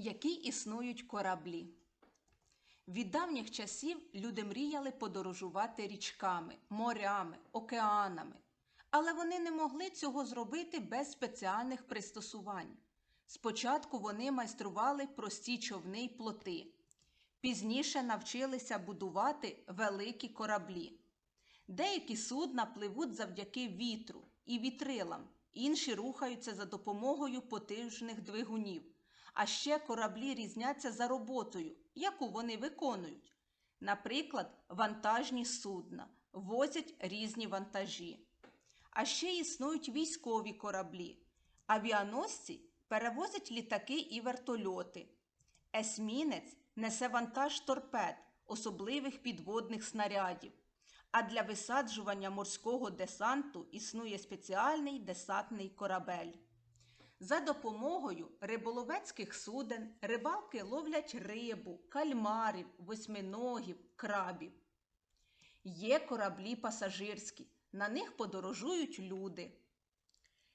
Які існують кораблі? Від давніх часів люди мріяли подорожувати річками, морями, океанами, але вони не могли цього зробити без спеціальних пристосувань. Спочатку вони майстрували прості човни й плоти, пізніше навчилися будувати великі кораблі. Деякі судна пливуть завдяки вітру і вітрилам, інші рухаються за допомогою потужних двигунів. А ще кораблі різняться за роботою, яку вони виконують. Наприклад, вантажні судна возять різні вантажі. А ще існують військові кораблі. Авіаносці перевозять літаки і вертольоти. Есмінець несе вантаж торпед, особливих підводних снарядів. А для висаджування морського десанту існує спеціальний десантний корабель. За допомогою риболовецьких суден рибалки ловлять рибу, кальмарів, восьминогів, крабів. Є кораблі пасажирські, на них подорожують люди.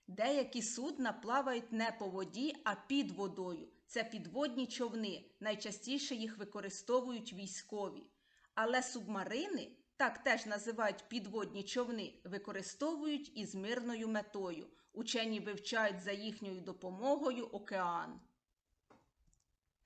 Деякі судна плавають не по воді, а під водою. Це підводні човни. Найчастіше їх використовують військові. Але субмарини, так теж називають підводні човни, використовують із мирною метою. Учені вивчають за їхньою допомогою океан.